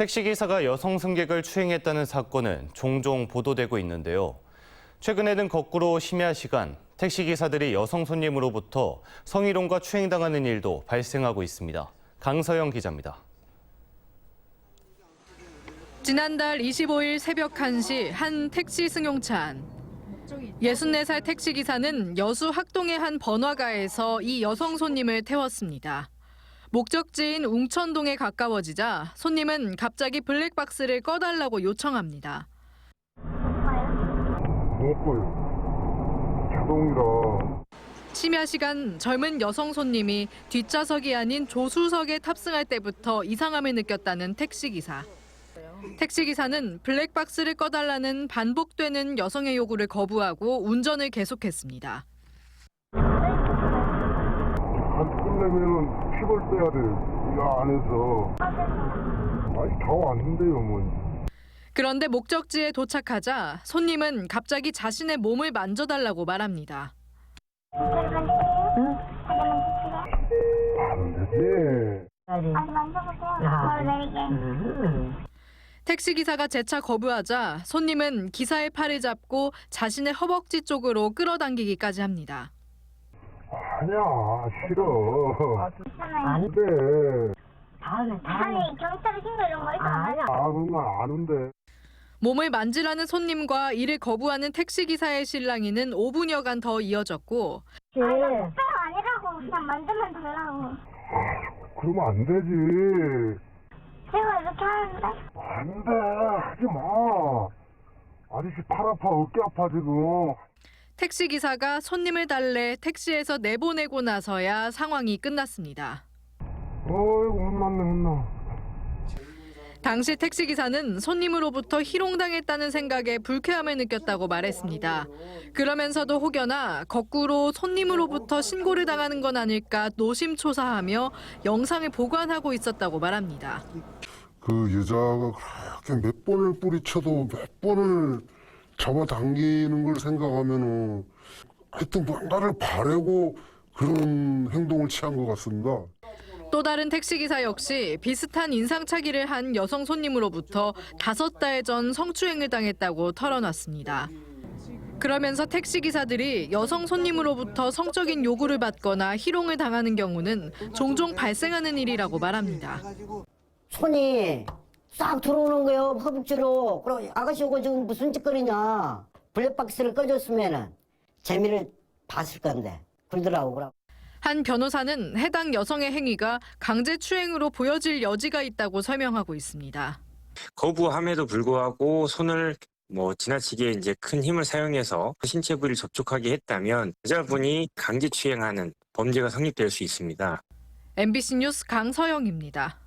택시기사가 여성 승객을 추행했다는 사건은 종종 보도되고 있는데요. 최근에는 거꾸로 심야 시간 택시기사들이 여성 손님으로부터 성희롱과 추행당하는 일도 발생하고 있습니다. 강서영 기자입니다. 지난달 25일 새벽 1시 한 택시 승용차 안. 64살 택시기사는 여수 학동의 한 번화가에서 이 여성 손님을 태웠습니다. 목적지인 웅천동에 가까워지자 손님은 갑자기 블랙박스를 꺼달라고 요청합니다. 자동이라. 심야 시간 젊은 여성 손님이 뒷좌석이 아닌 조수석에 탑승할 때부터 이상함을 느꼈다는 택시기사. 택시기사는 블랙박스를 꺼달라는 반복되는 여성의 요구를 거부하고 운전을 계속했습니다. 픽을 빼야 돼. 이 안에서. 아니, 다 왔는데요, 뭐. 그런데 목적지에 도착하자 손님은 갑자기 자신의 몸을 만져달라고 말합니다. 내리게. 음. 택시 기사가 재차 거부하자 손님은 기사의 팔을 잡고 자신의 허벅지 쪽으로 끌어당기기까지 합니다. 아니야, 싫어. 괜찮아요. 아니 근데, 다음에 다음에 아니 경찰에 신고 이런 거 있잖아요. 아니야 아, 그건 아는데. 몸을 만지라는 손님과 이를 거부하는 택시기사의 실랑이는 5분여간 더 이어졌고 예. 아니 나 특별 아니라고 그냥 만져만 달라고. 그러면 안 되지. 제가 이렇게 하는데 안 돼. 하지 마. 아저씨 팔 아파, 어깨 아파, 지금. 택시기사가 손님을 달래 택시에서 내보내고 나서야 상황이 끝났습니다. 어이구, 혼났네, 혼나. 당시 택시기사는 손님으로부터 희롱당했다는 생각에 불쾌함을 느꼈다고 말했습니다. 그러면서도 혹여나 거꾸로 손님으로부터 신고를 당하는 건 아닐까 노심초사하며 영상을 보관하고 있었다고 말합니다. 그 여자가 그렇게 몇 번을 뿌리쳐도 몇 번을 잡아당기는 걸 생각하면은 하여튼 뭔가를 바래고 그런 행동을 취한 것 같습니다. 또 다른 택시기사 역시 비슷한 인상착의를 한 여성 손님으로부터 다섯 달 전 성추행을 당했다고 털어놨습니다. 그러면서 택시기사들이 여성 손님으로부터 성적인 요구를 받거나 희롱을 당하는 경우는 종종 발생하는 일이라고 말합니다. 손이 싹 들어오는 거예요 허벅지로 그럼 아가씨 이거 지금 무슨 짓거리냐 블랙박스를 꺼줬으면은 재미를 봤을 건데 그러더라고 그럼 한 변호사는 해당 여성의 행위가 강제추행으로 보여질 여지가 있다고 설명하고 있습니다. 거부함에도 불구하고 손을 뭐 지나치게 이제 큰 힘을 사용해서 신체 부위를 접촉하게 했다면 여자분이 강제추행하는 범죄가 성립될 수 있습니다. MBC 뉴스 강서영입니다.